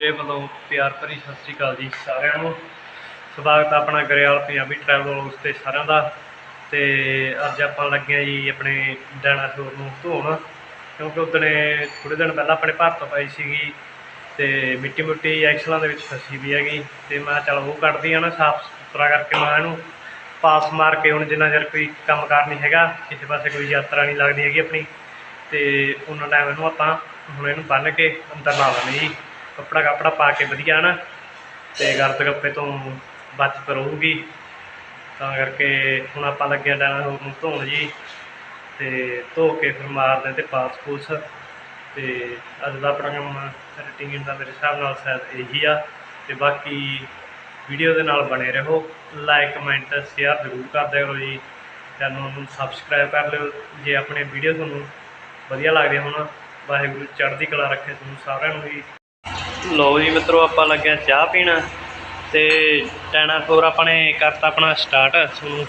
ਮੇਰੇ ਵੱਲੋਂ ਪਿਆਰ ਭਰੀ ਸਤਿ ਸ਼੍ਰੀ ਅਕਾਲ ਜੀ ਸਾਰਿਆਂ ਨੂੰ। ਸਵਾਗਤ ਹੈ ਆਪਣਾ ਗਰੇਵਾਲ ਪੰਜਾਬੀ ਟਰੈਵਲ ਵਲੌਗਸ ਤੇ ਸਾਰਿਆਂ ਦਾ। ਤੇ ਅੱਜ ਆਪਾਂ ਲੱਗੇ ਹਾਂ ਜੀ ਆਪਣੇ ਡਾਇਨਾਸੌਰ ਨੂੰ ਧੋਣ। ਕਿਉਂਕਿ ਉਦਣੇ ਥੋੜੇ ਦਿਨ ਪਹਿਲਾਂ ਆਪਣੇ ਭਾਰਤ ਪਾਈ ਸੀਗੀ। ਤੇ ਮਿੱਟੀ ਮੁੱਟੀ ਐਕਸਲਾਂ ਦੇ ਵਿੱਚ ਫਸੀ ਵੀ ਹੈਗੀ। ਤੇ ਮੈਂ ਕਿਹਾ ਚੱਲ ਉਹ ਕੱਢਦੀ ਆ ਨਾ ਸਾਫ਼ ਸੁਥਰਾ ਕਰਕੇ ਮੈਂ ਇਹਨੂੰ ਪਾਸ ਮਾਰ ਕੇ ਹੁਣ ਜਿੰਨਾ ਚਿਰ ਕੋਈ ਕੰਮ ਕਾਰ ਨਹੀਂ ਹੈਗਾ, ਕਿਸੇ ਪਾਸੇ ਕੋਈ ਯਾਤਰਾ ਨਹੀਂ ਲੱਗਦੀ ਹੈਗੀ ਆਪਣੀ। ਤੇ ਉਹਨਾਂ ਟਾਈਮ ਇਹਨੂੰ ਆਪਾਂ ਹੁਣ ਇਹਨੂੰ ਬੰਨ੍ਹ ਕੇ ਅੰਦਰ ਲਾ ਲੈਂਦੇ ਜੀ। ਕੱਪੜਾ ਕੱਪੜਾ ਪਾ ਕੇ ਵਧੀਆ ਨਾ, ਤੇ ਗਰਦ ਗੱਪੇ ਤੋਂ ਬਚਤ ਰਹੂਗੀ। ਤਾਂ ਕਰਕੇ ਹੁਣ ਆਪਾਂ ਲੱਗਿਆ ਡਾਇਨਾਸੌਰ ਨੂੰ ਧੋਣ ਜੀ, ਤੇ ਧੋ ਕੇ ਫਿਰ ਮਾਰਦੇ ਤੇ ਪਾਸ ਪੂਸ ਤੇ ਅੱਜ ਦਾ ਆਪਣਾ ਕੰਮ ਰੂਟੀਨ ਦਾ ਮੇਰੇ ਹਿਸਾਬ ਨਾਲ ਸ਼ਾਇਦ ਇਹੀ ਆ, ਤੇ ਬਾਕੀ ਵੀਡੀਓ ਦੇ ਨਾਲ ਬਣੇ ਰਹੋ। ਲਾਈਕ ਕਮੈਂਟ ਸ਼ੇਅਰ ਜ਼ਰੂਰ ਕਰਦੇ ਕਰੋ ਜੀ। ਚੈਨਲ ਨੂੰ ਸਬਸਕ੍ਰਾਈਬ ਕਰ ਲਿਓ ਜੇ ਆਪਣੇ ਵੀਡੀਓ ਤੁਹਾਨੂੰ ਵਧੀਆ ਲੱਗਦੇ ਹੋਣ। ਵਾਹਿਗੁਰੂ ਚੜ੍ਹਦੀ ਕਲਾ ਰੱਖੇ ਤੁਹਾਨੂੰ ਸਾਰਿਆਂ ਨੂੰ ਜੀ। ਲਓ ਜੀ ਮਿੱਤਰੋ, ਆਪਾਂ ਲੱਗਿਆ ਚਾਹ ਪੀਣਾ ਤੇ ਡਾਇਨਾਸੌਰ ਆਪਾਂ ਨੇ ਕਰਤਾ ਆਪਣਾ ਸਟਾਰਟ ਤੁਹਾਨੂੰ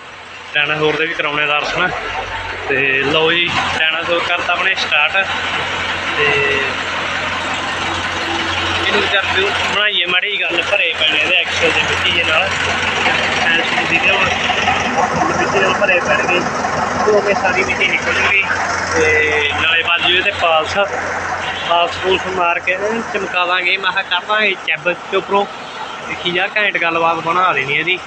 ਡਾਇਨਾਸੌਰ ਦੇ ਵੀ ਕਰਾਉਣੇ ਦਰਸ਼ਨ। ਤੇ ਲਓ ਜੀ ਡਾਇਨਾਸੌਰ ਕਰਤਾ ਆਪਣੇ ਸਟਾਰਟ ਤੇ ਇਹਨੂੰ ਜਦ ਬਣਾਈਏ ਮਾੜੀ ਗੱਲ, ਭਰੇ ਪੈਣੇ ਇਹਦੇ ਐਕਸਲ ਦੇ ਮਿੱਟੀ ਦੇ ਨਾਲ। ਐਲਸੀ ਦੀ ਦੇ ਮਿੱਟੀ ਨਾਲ ਭਰੇ ਪੈਣਗੇ। ਧੋ ਕੇ ਸਾਰੀ ਮਿੱਟੀ ਨਿਕਲ ਜੂਗੀ ਤੇ ਨਾਲੇ ਬਾਜੂ ਇਹਦੇ ਪਾਲਸ। ਪਾਲਸ ਪੂਲਸ ਮਾਰ ਕੇ ਚਮਕਾਵਾਂਗੇ, ਮੈਂ ਕਿਹਾ ਕਰ ਦਾਂਗੇ ਚੈਬ ਤੇ ਉੱਪਰੋਂ। ਦੇਖੀ ਜਾ ਘੈਂਟ ਗੱਲਬਾਤ ਬਣਾ ਦੇਣੀ ਇਹਦੀ।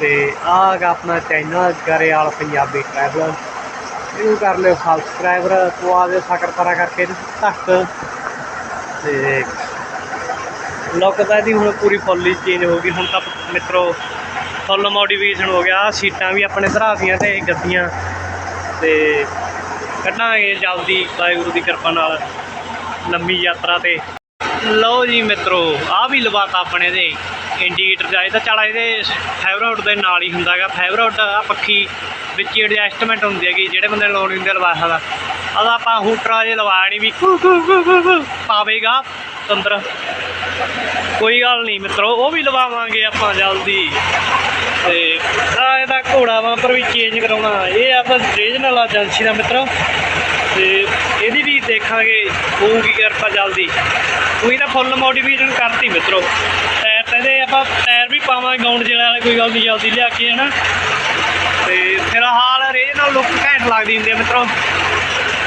ਤੇ ਆਹ ਗਾ ਆਪਣਾ ਚੈਨਲ ਗਰੇਵਾਲ ਪੰਜਾਬੀ ਟਰੈਵਲਰ ਇਹਨੂੰ ਕਰ ਲਿਓ ਸਬਸਕ੍ਰਾਈਬਰ ਪਵਾ ਦਿਓ ਸਕਰਪਰਾ ਕਰਕੇ ਇਹਨੂੰ ਤੱਕ ਤੇ ਲੁੱਕ ਤਾਂ ਇਹਦੀ ਹੁਣ ਪੂਰੀ ਫੁੱਲ ਚੇਂਜ ਹੋ ਗਈ। ਹੁਣ ਤਾਂ ਮਿੱਤਰੋ ਫੁੱਲ ਮੋਡੀਫਿਕੇਸ਼ਨ ਹੋ ਗਿਆ। ਸੀਟਾਂ ਵੀ ਆਪਣੇ ਧਰਾਤੀਆਂ ਤੇ ਗੱਦੀਆਂ। ਤੇ ਕੱਢਾਂਗੇ ਜਲਦੀ ਵਾਹਿਗੁਰੂ ਦੀ ਕਿਰਪਾ ਨਾਲ। ਲੰਮੀ ਯਾਤਰਾ ਤੇ। ਲਓ ਜੀ ਮਿੱਤਰੋ, ਆਹ ਵੀ ਲਵਾਤਾ ਆਪਣੇ ਦੇ। ਇੰਡੀਕੇਟਰ ਜਾਏ ਤਾਂ ਚਲ ਇਹਦੇ ਫਾਈਬਰ ਦੇ ਨਾਲ ਹੀ ਹੁੰਦਾਗਾ ਫੈਵਰਟ ਆ ਪੱਖੀ ਵਿੱਚ ਐਡਜਸਟਮੈਂਟ ਹੁੰਦੀ ਹੈਗੀ, ਜਿਹੜੇ ਬੰਦੇ ਲਾਉਣੀ ਹੁੰਦੇ ਲਵਾ ਸਕਦਾ। ਆਦਾ ਆਪਾਂ ਹੂਟਰਾ ਜੇ ਲਵਾ ਨਹੀਂ ਵੀ ਕੂ ਕੂ ਕੂ ਪਾਵੇਗਾ ਤੰਦਰ। ਕੋਈ ਗੱਲ ਨਹੀਂ ਮਿੱਤਰੋ, ਉਹ ਵੀ ਲਵਾਵਾਂਗੇ ਆਪਾਂ ਜਲਦੀ। ਤੇ ਆ ਇਹਦਾ ਘੋੜਾ ਵਾਂਪਰ ਵੀ ਚੇਂਜ ਕਰਾਉਣਾ। ਇਹ ਆਪਾਂ ਰੀਜਨਲ ਏਜੰਸੀ ਦਾ ਮਿੱਤਰੋ। ਤੇ ਦੇਖਾਂਗੇ ਹੋਊਗੀ ਕਿਰਪਾ ਜਲਦੀ ਉਹੀ ਤਾਂ ਫੁੱਲ ਮੋਡੀਫਿਕੇਸ਼ਨ ਕਰਤੀ ਮਿੱਤਰੋ। ਟਾਇਰ ਤਾਂ ਇਹਦੇ ਆਪਾਂ ਟਾਇਰ ਵੀ ਪਾਵਾਂਗੇ ਗਾਉਂਡ ਜਿਹੜਾ ਵਾਲੇ ਕੋਈ ਗੱਲ ਨਹੀਂ ਜਲਦੀ ਲਿਆ ਕੇ ਹਨਾ। ਤੇ ਫਿਰ ਹਾਲ ਰੇ ਨਾਲ ਲੁੱਕ ਘੈਂਟ ਲੱਗਦੀ ਹੁੰਦੀ ਆ ਮਿੱਤਰੋ।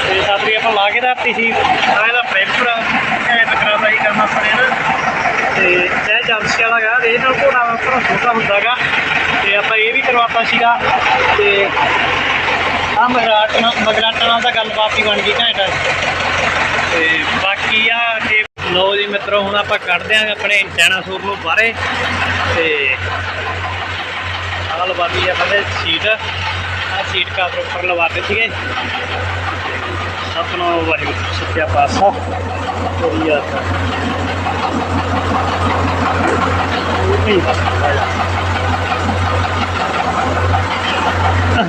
ਤੇ ਸਾਤਰੀ ਆਪਾਂ ਲਾ ਕੇ ਦਿੱਤੀ ਸੀ। ਆ ਇਹਦਾ ਪ੍ਰੈਸ਼ਰ ਘੈਂਟ ਕਰਾਉਂਦਾ ਹੀ ਕਰਨਾ ਆਪਣੇ ਨਾ ਤੇ ਇਹ ਏਜੰਸੀ ਵਾਲਾ ਗਾ ਰੇਜ ਨਾਲ ਘੋੜਾ ਉੱਪਰ ਛੋਟਾ ਹੁੰਦਾਗਾ ਤੇ ਆਪਾਂ ਇਹ ਵੀ ਕਰਵਾਤਾ ਸੀਗਾ। ਤੇ ਆ ਮਗਰਾਟ ਨਾਲ ਮਗਰਾਟਾਂ ਨਾਲ ਤਾਂ ਗੱਲਬਾਤ ਹੀ ਬਣ ਗਈ ਘੈਂਟ। ਤੇ ਬਾਕੀ ਆ ਤੇ ਲਓ ਜੀ ਮਿੱਤਰੋ, ਹੁਣ ਆਪਾਂ ਕੱਢਦੇ ਆਂ ਆਪਣੇ ਡਾਇਨਾਸੌਰ ਨੂੰ ਬਾਹਰੇ ਤੇ ਆਹ ਲਵਾਦੀ ਆ ਪਹਿਲੇ ਸੀਟ। ਆ ਸੀਟ ਕਾਦਰ ਉੱਪਰ ਲਵਾਤੇ ਸੀਗੇ ਸਤਨਾਮ ਵਾਹਿਗੁਰੂ, ਸੱਚਾ ਪਾਤਸ਼ਾਹ। ਤੋਰੀ ਆ ਨਹੀਂ ਬਸ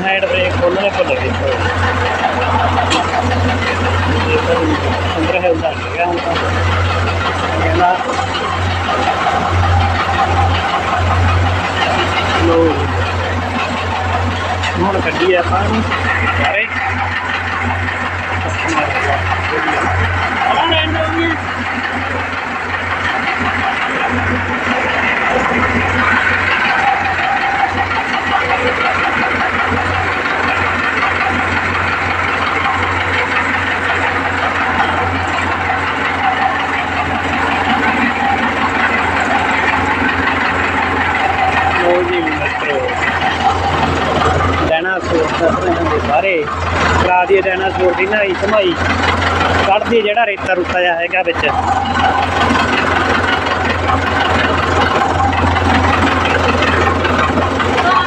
ਹੈਂਡ ਬ੍ਰੇਕ ਖੋਲਣੇ ਭੁੱਲ ਗਏ ਅੰਦਰ ਹਿਲਦਾ ਨਹੀਂ ਗਿਆ ਹੁਣ ਤਾਂ ਕਹਿੰਦਾ ਲੋ ਹੁਣ ਕੱਢੀ ਆਪਾਂ ਨੂੰ ਸਾਰੇ ਲੋ ਜੀ ਮਿੱਤਰੋ ਡਾਇਨਾਸੌਰ ਦੱਸਦੇ ਦੇ ਸਾਰੇ। ਕਰਾ ਦੀ ਡਾਇਨਾਸੌਰ ਦੀ ਨਹਾਈ ਸਮਾਈ ਕੱਢਦੀ ਜਿਹੜਾ ਰੇਤਾ ਰੁੱਤਾ ਜਿਹਾ ਹੈਗਾ ਵਿੱਚ।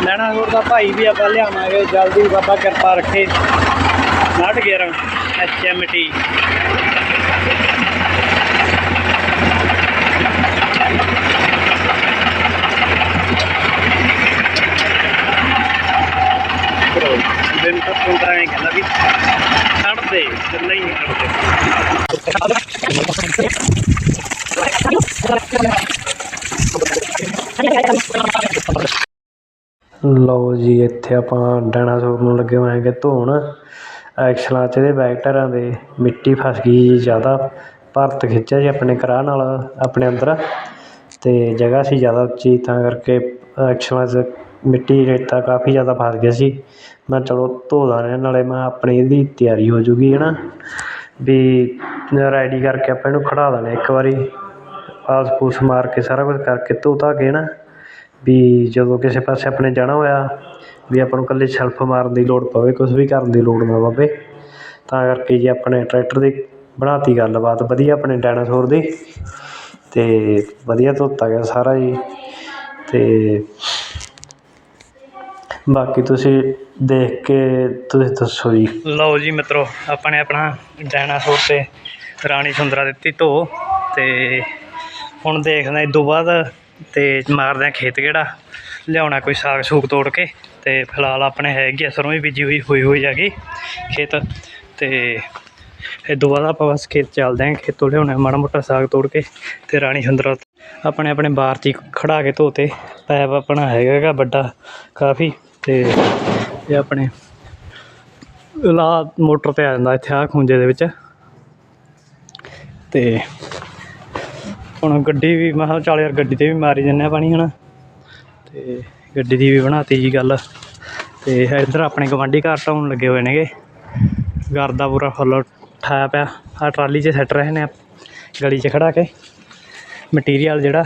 ਡਾਇਨਾਸੌਰ ਦਾ ਭਾਈ ਵੀ ਆਪਾਂ ਲਿਆਵਾਂਗੇ, ਜਲਦੀ ਬਾਬਾ ਕਿਰਪਾ ਰੱਖੇ। 11 ਐਚਐਮਟੀ ਕਰੋ ਦਿਨ ਤੱਕ ਹੁੰਦਾ ਹੈ ਕਹਿੰਦਾ ਵੀ ਛੱਡ ਦੇ ਤੇ ਨਹੀਂ ਲਓ ਜੀ, ਇੱਥੇ ਆਪਾਂ ਡਾਇਨਾਸੌਰ ਨੂੰ ਲੱਗੇ ਹੋਏ ਹੈਗੇ ਧੋਣ। ਐਕਸਲਾਂ 'ਚ ਇਹਦੇ ਬੈਕ ਟਾਇਰਾਂ ਦੇ, ਮਿੱਟੀ ਫਸ ਗਈ ਜੀ ਜ਼ਿਆਦਾ। ਭਰਤ ਖਿੱਚਿਆ ਜੀ ਆਪਣੇ ਕਰਾਹ ਨਾਲ, ਆਪਣੇ ਅੰਦਰ। ਅਤੇ ਜਗ੍ਹਾ ਸੀ ਜ਼ਿਆਦਾ ਉੱਚੀ, ਤਾਂ ਕਰਕੇ ਐਕਸਲਾਂ 'ਚ ਮਿੱਟੀ ਰੇਤਾ ਕਾਫੀ ਜ਼ਿਆਦਾ ਫਸ ਗਿਆ ਸੀ। ਮੈਂ ਚਲੋ ਧੋ ਦਾਂ ਨਾਲੇ ਮੈਂ ਆਪਣੀ ਇਹਦੀ ਤਿਆਰੀ ਹੋ ਜੂਗੀ ਹੈ ਨਾ ਵੀ ਰੈਡੀ ਕਰਕੇ ਆਪਾਂ ਇਹਨੂੰ ਖੜਾ ਦੇਣਾ ਇੱਕ ਵਾਰੀ। ਆਸ ਪੂਸ ਮਾਰ ਕੇ ਸਾਰਾ ਕੁਝ ਕਰਕੇ ਧੋ ਧਾ ਕੇ ਨਾ ਵੀ ਜਦੋਂ ਕਿਸੇ ਪਾਸੇ ਆਪਣੇ ਜਾਣਾ ਹੋਇਆ, ਵੀ ਆਪਾਂ ਨੂੰ ਇਕੱਲੇ ਸ਼ੈਲਫ ਮਾਰਨ ਦੀ ਲੋੜ ਪਵੇ, ਕੁਛ ਵੀ ਕਰਨ ਦੀ ਲੋੜ ਨਾ ਪਵੇ। ਤਾਂ ਕਰਕੇ ਜੀ ਆਪਣੇ ਟਰੈਕਟਰ ਦੀ ਬਣਾ ਤੀ ਗੱਲਬਾਤ, ਵਧੀਆ ਆਪਣੇ ਡਾਇਨਾਸੋਰ ਦੀ। ਅਤੇ ਵਧੀਆ ਧੋਤਾ ਗਿਆ ਸਾਰਾ ਜੀ। ਅਤੇ ਬਾਕੀ ਤੁਸੀਂ ਦੇਖ ਕੇ ਤੁਸੀਂ ਦੱਸੋ ਜੀ। ਲਓ ਜੀ ਮਿੱਤਰੋ ਆਪਾਂ ਨੇ ਆਪਣਾ ਡਾਇਨਾਸੋਰ ਤੇ ਰਾਣੀ ਸੁੰਦਰਾ ਦਿੱਤੀ ਧੋ। ਅਤੇ ਹੁਣ ਦੇਖਦੇ ਇਹ ਤੋਂ ਬਾਅਦ ਤੇ ਮਾਰਦੇ ਆ ਖੇਤ ਕਿਹੜਾ, ਲਿਆਉਣਾ ਕੋਈ ਸਾਗ ਸੂਗ ਤੋੜ ਕੇ ਤੇ ਫਿਲਹਾਲ ਆਪਣੇ ਹੈਗੀ ਆ, ਸਰੋਂ ਵੀ ਬੀਜੀ ਹੋਈ ਹੋਈ ਹੋਈ ਹੈਗੀ ਖੇਤ ਤੇ ਇਹ ਤੋਂ ਬਾਅਦ ਆਪਾਂ ਬਸ ਖੇਤ ਚੱਲਦੇ ਆਂ ਖੇਤੋਂ ਲਿਆਉਣਾ ਮਾੜਾ ਮੋਟਾ ਸਾਗ ਤੋੜ ਕੇ ਤੇ ਰਾਣੀ ਸੁੰਦਰਾ ਆਪਣੇ ਆਪਣੇ ਬਾਰ 'ਚ ਹੀ ਖੜਾ ਕੇ ਧੋਤੇ ਪੈਪ ਆਪਣਾ ਹੈਗਾ ਗਾ ਵੱਡਾ ਕਾਫੀ ਤੇ ਇਹ ਆਪਣੇ ਲਾ ਮੋਟਰ ਤੇ ਆ ਜਾਂਦਾ ਇੱਥੇ ਆ ਖੁੰਝੇ ਦੇ ਵਿੱਚ ਤੇ ਹੁਣ ਗੱਡੀ ਵੀ, ਮੈਂ ਕਿਹਾ ਚੱਲ ਯਾਰ ਗੱਡੀ ਤੇ ਵੀ ਮਾਰੀ ਜੰਨੇ ਪਾਣੀ ਹਨਾ। ਤੇ ਗੱਡੀ ਦੀ ਵੀ ਬਣਾਤੀ ਜੀ ਗੱਲ। ਤੇ ਇੱਧਰ ਆਪਣੇ ਗਵਾਂਢੀ ਘਰ ਢਾਉਣ ਲੱਗੇ ਹੋਏ ਨੇਗੇ। ਘਰ ਦਾ ਪੂਰਾ ਫੁੱਲ ਠਾਇਆ ਪਿਆ। ਆ ਟਰਾਲੀ 'ਚ ਸੱਟ ਰਹੇ ਨੇ ਗਲੀ 'ਚ ਖੜਾ ਕੇ। ਮਟੀਰੀਅਲ ਜਿਹੜਾ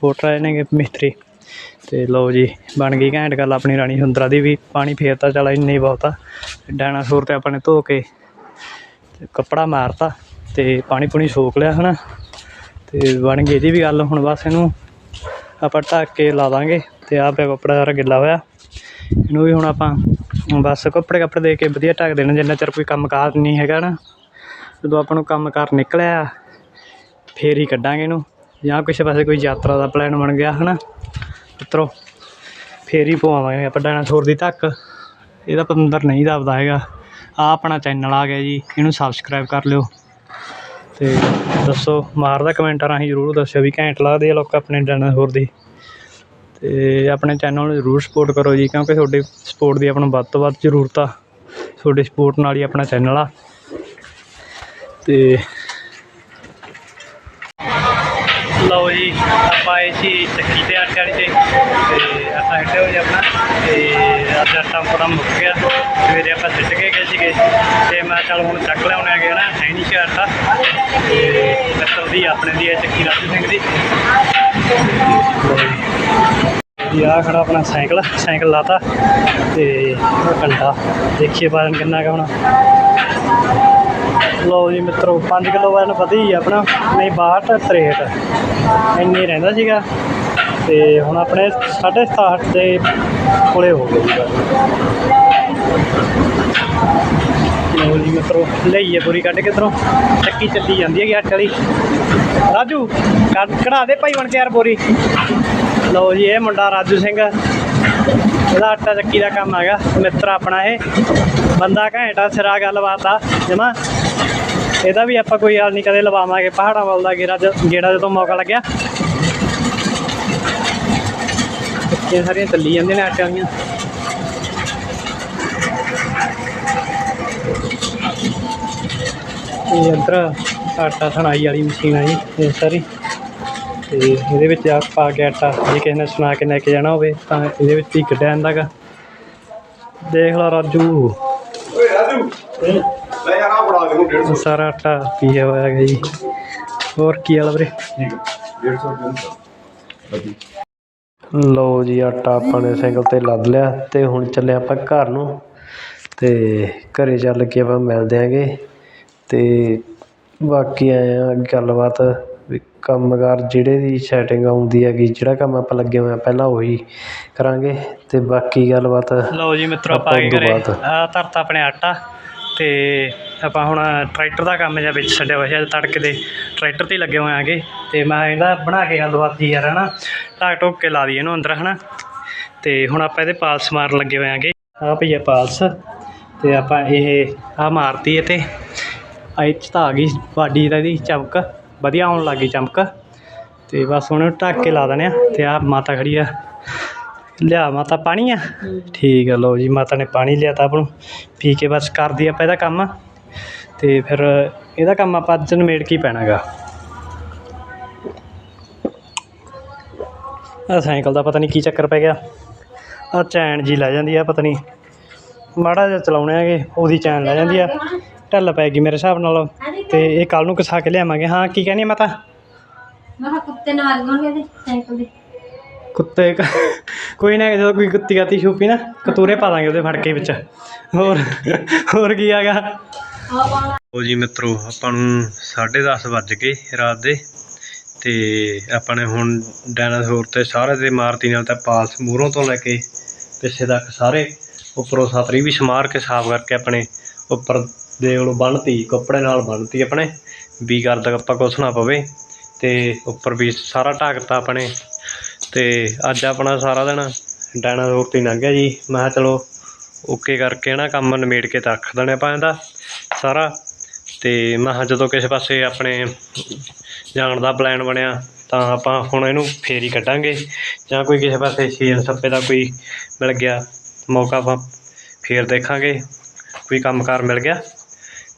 ਪੋਟ ਰਹੇ ਨੇਗੇ ਮਿਸਤਰੀ। ਤੇ ਲਓ ਜੀ, ਬਣ ਗਈ ਘੈਂਟ ਗੱਲ ਆਪਣੀ ਰਾਣੀ ਸੁੰਦਰਾ ਦੀ ਵੀ। ਪਾਣੀ ਫੇਰਤਾ, ਚਲ ਇੰਨੀ ਬਹੁਤਾ। ਬਹੁਤ ਡਾਇਨਾਸੌਰ ਤੇ ਆਪਾਂ ਨੇ ਧੋ ਕੇ ਤੇ ਕੱਪੜਾ ਮਾਰਤਾ ਤੇ ਪਾਣੀ ਪੂਣੀ ਸੋਕ ਲਿਆ ਹਨਾ। ਤੇ ਬਣ ਗਈ ਇਹਦੀ ਵੀ ਗੱਲ, ਹੁਣ ਬਸ ਇਹਨੂੰ ਆਪਾਂ ਢੱਕ ਕੇ ਲਾ ਦਾਂਗੇ ਤੇ ਆਹ ਪਿਆ ਕੱਪੜਾ ਸਾਰਾ ਗਿੱਲਾ ਹੋਇਆ। ਇਹਨੂੰ ਵੀ ਹੁਣ ਆਪਾਂ ਬਸ ਕੱਪੜੇ ਕੱਪੜੇ ਦੇ ਕੇ ਵਧੀਆ ਢੱਕ ਦੇਣਾ, ਜਿੰਨਾ ਚਿਰ ਕੋਈ ਕੰਮ ਕਾਰ ਨਹੀਂ ਹੈਗਾ ਨਾ। ਜਦੋਂ ਆਪਾਂ ਨੂੰ ਕੰਮ ਕਾਰ ਨਿਕਲਿਆ, ਫੇਰ ਹੀ ਕੱਢਾਂਗੇ ਇਹਨੂੰ। ਜਾਂ ਕਿਸੇ ਪਾਸੇ ਕੋਈ ਯਾਤਰਾ ਦਾ ਪਲਾਨ ਬਣ ਗਿਆ, ਹਨਾ? ਮਿੱਤਰੋ ਫੇਰ ਹੀ ਪਵਾਵਾਂਗੇ ਆਪਾਂ ਡਾਇਨਾਸੌਰ ਦੀ ਧੱਕ। ਇਹਦਾ ਪਤੰਦਰ ਨਹੀਂ ਦੱਬਦਾ ਹੈਗਾ। ਆ ਆਪਣਾ ਚੈਨਲ ਆ ਗਿਆ ਜੀ, ਇਹਨੂੰ ਸਬਸਕ੍ਰਾਈਬ ਕਰ ਲਿਓ। ਅਤੇ ਦੱਸੋ, ਮਾਰਦਾ ਕਮੈਂਟਾਂ ਰਾਹੀਂ ਜ਼ਰੂਰ ਦੱਸਿਓ ਵੀ ਘੈਂਟ ਲੱਗਦੇ ਆ ਲੋਕ ਆਪਣੇ ਚੈਨਲ ਹੋਰ ਦੀ। ਅਤੇ ਆਪਣੇ ਚੈਨਲ ਨੂੰ ਜ਼ਰੂਰ ਸਪੋਰਟ ਕਰੋ ਜੀ, ਕਿਉਂਕਿ ਤੁਹਾਡੀ ਸਪੋਰਟ ਦੀ ਆਪਾਂ ਨੂੰ ਵੱਧ ਤੋਂ ਵੱਧ ਜ਼ਰੂਰਤ ਆ। ਤੁਹਾਡੀ ਸਪੋਰਟ ਨਾਲ ਹੀ ਆਪਣਾ ਚੈਨਲ ਆ। ਅਤੇ ਲਓ ਜੀ, ਆਪਾਂ ਆਏ ਸੀ ਚੱਕੀ ਤੇ ਆਟੇ ਵਾਲੀ ਤੇ ਤੇ ਆਟਾ ਹੋ ਜੀ ਆਪਣਾ। ਤੇ ਅੱਜ ਆਟਾ ਮੁੱਕ ਗਿਆ। ਸਵੇਰੇ ਆਪਾਂ ਸਿੱਟ ਕੇ ਗਏ ਸੀਗੇ ਤੇ ਮੈਂ ਚੱਲ ਹੁਣ ਚੱਕ ਲਿਆਉਣੇ ਆ ਨਾ, ਹੈ ਨਹੀਂ ਸੀ ਆਟਾ ਤੇ ਮਿੱਤਰ ਦੀ, ਆਪਣੇ ਦੀ ਹੈ ਚੱਕੀ ਰਾਜੂ ਸਿੰਘ ਦੀ। ਇਹ ਖੜਾ ਆਪਣਾ ਸਾਈਕਲ ਸਾਈਕਲ ਲਾਤਾ ਤੇ ਉਹ ਕੰਡਾ। ਦੇਖੀਏ ਵਜਨ ਕਿੰਨਾ ਕੁ ਹੋਣਾ। ਲਓ ਜੀ ਮਿੱਤਰੋ 5 ਕਿਲੋ ਵਜਨ ਵਧੀ ਆਪਣਾ, ਨਹੀਂ 62 63 ਇੰਨੀ ਰਹਿੰਦਾ ਸੀਗਾ। ਤੇ ਹੁਣ ਆਪਣੇ 67 ਦੇ ਕੋਲੇ ਹੋ ਗਏ ਜੀ ਬਸ। ਜੀ ਮਿੱਤਰੋ, ਲਈਏ ਪੂਰੀ ਕੱਢ ਕੇ ਇੱਧਰੋਂ। ਚੱਕੀ ਚੱਲੀ ਜਾਂਦੀ ਹੈਗੀ ਅੱਠ ਵਾਲੀ। ਰਾਜੂ ਕਢਾ ਦੇ ਭਾਈ ਬਣ ਕੇ ਯਾਰ ਬੋਰੀ। ਲਓ ਜੀ, ਇਹ ਮੁੰਡਾ ਰਾਜੂ ਸਿੰਘ। ਇਹਦਾ ਆਟਾ ਚੱਕੀ ਦਾ ਕੰਮ ਹੈਗਾ। ਮਿੱਤਰ ਆਪਣਾ ਇਹ। ਬੰਦਾ ਘੈਂਟਾ ਸਿਰਾ ਗੱਲਬਾਤ ਆ। ਜਮਾ। ਇਹਦਾ ਵੀ ਆਪਾਂ ਕੋਈ ਹਾਲ ਨਹੀਂ ਕਦੇ ਲਵਾਵਾਂਗੇ। ਪਹਾੜਾਂ ਵੱਲ ਦਾ ਗੇੜਾ ਜਿਹੜਾ ਜਦੋਂ ਮੌਕਾ ਲੱਗਿਆ। ਇਹ ਸਾਰੀਆਂ ਚੱਲੀ ਜਾਂਦੀਆਂ ਨੇ ਆਟੇ ਵਾਲੀਆਂ ਇਹ ਅੰਦਰ ਆਟਾ ਸਣਾਈ ਵਾਲੀ ਮਸ਼ੀਨ ਆ ਜੀ ਇਹ ਸਾਰੀ। ਤੇ ਇਹਦੇ ਵਿੱਚ ਆ ਪਾ ਕੇ ਆਟਾ ਜੇ ਕਿਸੇ ਨੇ ਸੁਣਾ ਕੇ ਲੈ ਕੇ ਜਾਣਾ ਹੋਵੇ ਤਾਂ ਇਹਦੇ ਵਿੱਚ ਹੀ ਕੱਢਿਆ ਜਾਂਦਾ ਗਾ ਦੇਖ ਲਓ ਰਾਜੂ। ਓਏ ਰਾਜੂ ਲੈ ਯਾਰ ਆ ਬਣਾ ਦੇ ਨੂੰ 150 ਸਾਰਾ ਆਟਾ ਪੀਆ ਹੋਇਆ ਹੈਗਾ ਜੀ। ਹੋਰ ਕੀ ਹਾਲ ਵੀਰੇ? ਠੀਕ 150 ਰੁਪਏ ਲਓ ਜੀ ਆਟਾ ਆਪਾਂ ਨੇ ਸਾਈਕਲ ਤੇ ਲੱਦ ਲਿਆ ਤੇ ਹੁਣ ਚੱਲੇ ਆਪਾਂ ਘਰ ਨੂੰ ਤੇ ਘਰੇ ਚੱਲ ਕੇ ਆਪਾਂ ਮਿਲਦੇ ਆਂਗੇ ਤੇ ਬਾਕੀ ਆਏ ਆ ਗੱਲਬਾਤ ਵੀ ਕੰਮਕਾਰ ਜਿਹੜੇ ਦੀ ਸੈਟਿੰਗ ਆਉਂਦੀ ਹੈਗੀ ਜਿਹੜਾ ਕੰਮ ਆਪਾਂ ਲੱਗੇ ਹੋਏ ਆ ਪਹਿਲਾਂ ਉਹੀ ਕਰਾਂਗੇ ਤੇ ਬਾਕੀ ਗੱਲਬਾਤ ਲਓ ਜੀ ਮਿੱਤਰੋ ਆਪਾਂ ਆਪਾਂ ਕੀ ਉਦੋਂ ਕਰੇ ਬਾਅਦ। ਆ ਧਰਤਾ ਆਪਣੇ ਆਟਾ ਤੇ ਆਪਾਂ ਹੁਣ ਟਰੈਕਟਰ ਦਾ ਕੰਮ ਜਿਹਾ ਵਿੱਚ ਛੱਡਿਆ ਹੋਇਆ ਸੀ ਤੜਕੇ ਦੇ ਟਰੈਕਟਰ ਤੇ ਹੀ ਲੱਗੇ ਹੋਏ ਆਂਗੇ ਤੇ ਮੈਂ ਇਹਦਾ ਬਣਾ ਕੇ ਜੀ ਯਾਰ ਹਨਾ? ਢਾਕ ਢੋਕ ਕੇ ਲਾ ਦਈਏ ਇਹਨੂੰ ਅੰਦਰ ਹਨਾ? ਤੇ ਹੁਣ ਆਪਾਂ ਇਹਦੇ ਪਾਲਸ ਮਾਰਨ ਲੱਗੇ ਹੋਏ ਆਂਗੇ ਆ ਪਈ ਆ ਪਾਲਸ ਤੇ ਆਪਾਂ ਇਹ ਆ ਮਾਰਤੀ ਇਹ ਤੇ। ਆ ਇਹ 'ਚ ਤਾਂ ਆ ਗਈ ਬਾਡੀ ਦਾ ਇਹਦੀ ਚਮਕ ਵਧੀਆ ਆਉਣ ਲੱਗੀ ਚਮਕ। ਤੇ ਬਸ ਹੁਣ ਢੱਕ ਕੇ ਲਾ ਦਨੇ ਆ ਤੇ ਆ ਮਾਤਾ ਖੜੀ ਆ। ਲਿਆ ਮਾਤਾ ਪਾਣੀ ਆ? ਠੀਕ ਆ ਲਓ ਜੀ ਮਾਤਾ ਨੇ ਪਾਣੀ ਲਿਆ ਤਾਂ ਆਪ ਨੂੰ। ਪੀ ਕੇ ਬਸ ਕਰਦੀ ਆਪਾਂ ਇਹਦਾ ਕੰਮ। ਤੇ ਫਿਰ ਇਹਦਾ ਕੰਮ ਆਪਾਂ ਅੱਜ ਨਿਬੇੜ ਕੇ ਹੀ ਪੈਣਾ ਗਾ ਆ ਸਾਈਕਲ ਦਾ ਪਤਾ ਨਹੀਂ ਕੀ ਚੱਕਰ ਪੈ ਗਿਆ। ਆ ਚੈਨ ਜੀ ਲੈ ਜਾਂਦੀ ਆ ਪਤਾ ਨਹੀਂ ਮਾੜਾ ਜਿਹਾ ਚਲਾਉਣੇ ਆਗੇ ਉਹਦੀ ਚੈਨ ਲੈ ਜਾਂਦੀ ਆ। ਢਿੱਲ ਪੈ ਗਈ ਮੇਰੇ ਹਿਸਾਬ ਨਾਲ ਤੇ ਇਹ ਕੱਲ ਨੂੰ ਕਸਾ ਕੇ ਲਿਆਵਾਂਗੇ। ਹਾਂ ਕੀ ਕਹਿੰਦੀ ਮਾਤਾ? ਮੈਂ ਕਿਹਾ ਕੁੱਤੇ ਨਾਲ ਇਹਦੇ ਸਾਈਕਲ ਦੇ। ਕੁੱਤੇ ਕ- ਕੋਈ ਨਾ ਜਦੋਂ ਕੋਈ ਕੁੱਤੀ ਗਾਤੀ ਛੂਪੀ ਨਾ ਕਤੂਰੇ ਪਾ ਦਾਂਗੇ ਉਹਦੇ ਫੜ ਕੇ ਵਿੱਚ। ਹੋਰ ਹੋਰ ਕੀ ਆਗਾ ਉਹ ਜੀ ਮਿੱਤਰੋ, ਆਪਾਂ ਨੂੰ 10:30 ਵੱਜ ਗਏ ਰਾਤ ਦੇ ਤੇ ਆਪਾਂ ਨੇ ਹੁਣ ਡਾਇਨਾਸੌਰ ਤੇ ਸਾਰੇ ਦੇ ਮਾਰਤੀ ਨਾਲ ਤਾਂ ਪਾਸ ਮੂਹਰੋਂ ਤੋਂ ਲੈ ਕੇ ਪਿੱਛੇ ਤੱਕ ਸਾਰੇ ਉੱਪਰੋਂ ਸਾਤਰੀ ਵੀ ਸਮਾਰ ਕੇ ਸਾਫ਼ ਕਰਕੇ ਆਪਣੇ ਉੱਪਰ ਦੇ ਉਹ ਬੰਨਤੀ, ਕੱਪੜੇ ਨਾਲ ਬੰਨਤੀ ਆਪਣੇ, ਵੀ ਕਰਦਾ ਆਪਾਂ ਕੁਛ ਨਾ ਪਵੇ ਤੇ ਉੱਪਰ ਵੀ ਸਾਰਾ ਢੱਕਤਾ ਆਪਣੇ। ਤੇ ਅੱਜ ਆਪਣਾ ਸਾਰਾ ਦਿਨ ਡਾਇਨਾਸੌਰ ਤੇ ਹੀ ਲੰਘ ਗਿਆ ਜੀ। ਮੈਂ ਕਿਹਾ ਚਲੋ, ਓਕੇ ਕਰਕੇ ਨਾ ਕੰਮ ਨਿਮੇੜ ਕੇ ਤਾਂ ਰੱਖ ਦੇਣਾ ਆਪਾਂ ਇਹਦਾ। ਸਾਰਾ ਤੇ ਮੈਂ ਕਿਹਾ ਜਦੋਂ ਕਿਸੇ ਪਾਸੇ ਆਪਣੇ ਜਾਣ ਦਾ ਪਲਾਨ ਬਣਿਆ ਤਾਂ ਆਪਾਂ ਹੁਣ ਇਹਨੂੰ ਫੇਰ ਹੀ ਕੱਢਾਂਗੇ ਜਾਂ ਕੋਈ ਕਿਸੇ ਪਾਸੇ ਛੇਲ ਸੱਪੇ ਦਾ ਕੋਈ ਮਿਲ ਗਿਆ ਮੌਕਾ ਆਪਾਂ ਫੇਰ ਦੇਖਾਂਗੇ, ਕੋਈ ਕੰਮਕਾਰ ਮਿਲ ਗਿਆ।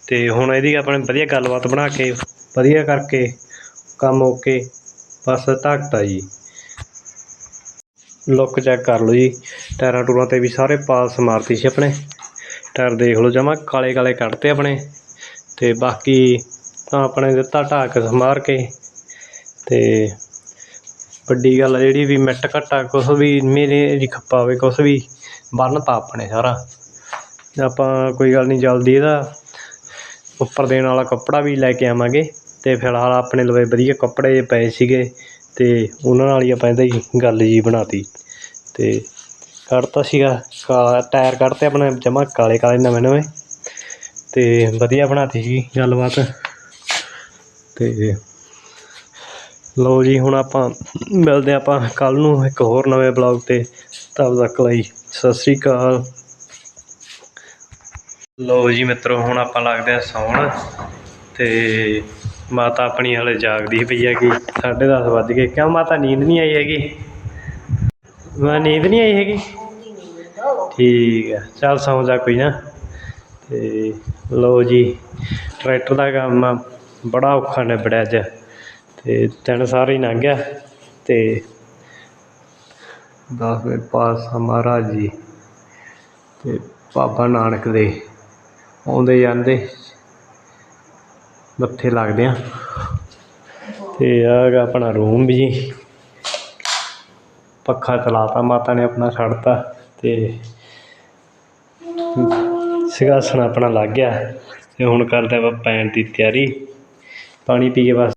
ਤੇ ਹੁਣ ਇਹਦੀ ਆਪਣੇ ਵਧੀਆ ਗੱਲਬਾਤ ਬਣਾ ਕੇ, ਵਧੀਆ ਕਰਕੇ ਕੰਮ ਓਕੇ, ਬਸ ਢੱਕਤਾ ਜੀ। ਲੁੱਕ ਚੈੱਕ ਕਰ ਲਓ ਜੀ, ਟਾਇਰਾਂ ਟੂਰਾਂ ਤੇ ਵੀ ਸਾਰੇ ਪਾਸ ਮਾਰਤੀ ਸੀ ਆਪਣੇ। ਟਾਇਰ ਦੇਖ ਲਓ, ਜਮਾ ਕਾਲੇ ਕਾਲੇ ਕੱਢਤੇ ਆਪਣੇ। ਤੇ ਬਾਕੀ ਤਾਂ ਆਪਣੇ ਦਿੱਤਾ ਢਾਕ ਸਮਾਰ ਕੇ। ਤੇ ਵੱਡੀ ਗੱਲ ਜਿਹੜੀ ਵੀ ਮਿੱਟ ਘੱਟਾ, ਕੁਛ ਵੀ ਮੇਰੇ ਜੀ ਖੱਪਾ ਹੋਵੇ, ਕੁਛ ਵੀ ਬੰਨਤਾ ਆਪਣੇ ਸਾਰਾ। ਆਪਾਂ ਕੋਈ ਗੱਲ ਨਹੀਂ, ਜਲਦੀ ਇਹਦਾ ਉੱਪਰ ਦੇਣ ਵਾਲਾ ਕੱਪੜਾ ਵੀ ਲੈ ਕੇ ਆਵਾਂਗੇ। ਤੇ ਫਿਲਹਾਲ ਆਪਣੇ ਲਵੇ ਵਧੀਆ ਕੱਪੜੇ ਜਿਹੇ ਪਏ ਸੀਗੇ, ਤੇ ਉਹਨਾਂ ਨਾਲ ਹੀ ਆਪਾਂ ਇਹਦਾ ਹੀ ਗੱਲ ਜੀ ਬਣਾਤੀ। ਤੇ ਕੱਢਤਾ ਸੀਗਾ ਕਾਲਾ ਟਾਇਰ ਕੱਢਤੇ ਆਪਣੇ, ਜਮਾ ਕਾਲੇ ਕਾਲੇ ਨਵੇਂ ਨਵੇਂ। ਤੇ ਵਧੀਆ ਬਣਾਤੀ ਸੀ ਗੱਲਬਾਤ। ਤੇ ਲੋ ਜੀ, ਹੁਣ ਆਪਾਂ ਮਿਲਦੇ ਹਾਂ ਆਪਾਂ ਕੱਲ ਨੂੰ ਇੱਕ ਹੋਰ ਨਵੇਂ ਬਲੌਗ ਤੇ। ਤਦ ਤੱਕ ਲਈ ਸਤਿ ਸ੍ਰੀ ਅਕਾਲ। ਲਓ ਜੀ ਮਿੱਤਰੋ, ਹੁਣ ਆਪਾਂ ਲੱਗਦੇ ਹਾਂ ਸੌਣ। ਤੇ ਮਾਤਾ ਆਪਣੀ ਹਲੇ ਜਾਗਦੀ ਪਈ ਹੈਗੀ 10:30 ਵੱਜ ਗਏ। ਕਿਉਂ ਮਾਤਾ, ਨੀਂਦ ਨਹੀਂ ਆਈ ਹੈਗੀ? ਮੈਂ ਨੀਂਦ ਨਹੀਂ ਆਈ ਹੈਗੀ। ਠੀਕ ਹੈ ਚੱਲ ਸੌਂ ਜਾ ਕੋਈ ਨਾ। ਤੇ ਲਓ ਜੀ ਟਰੈਕਟਰ ਦਾ ਕੰਮ ਆ, ਬੜਾ ਔਖਾ ਨਿਬੜਿਆ ਅੱਜ। ਤੇ ਦਿਨ ਸਾਰੇ ਹੀ ਲੰਘ ਗਿਆ। ਤੇ ਦਸਵੇਂ ਪਾਤਸ਼ਾਹ ਮਹਾਰਾਜ ਜੀ ਤੇ ਬਾਬਾ ਨਾਨਕ ਦੇ ਆਉਂਦੇ ਜਾਂਦੇ ਮੱਥੇ ਲੱਗਦੇ ਆ। ਤੇ ਆਹ ਗਾ ਆਪਣਾ ਰੂਮ ਵੀ ਪੱਖਾ ਚਲਾਤਾ, ਮਾਤਾ ਨੇ ਆਪਣਾ ਛੱਡਤਾ ਤੇ ਸਿੰਘਾਸਣ ਆਪਣਾ ਲੱਗ ਗਿਆ ਤੇ ਹੁਣ ਕਰਦੇ ਆਪਾਂ ਪੈਣ ਦੀ ਤਿਆਰੀ। ਪਾਣੀ ਪੀ ਕੇ ਬਸ।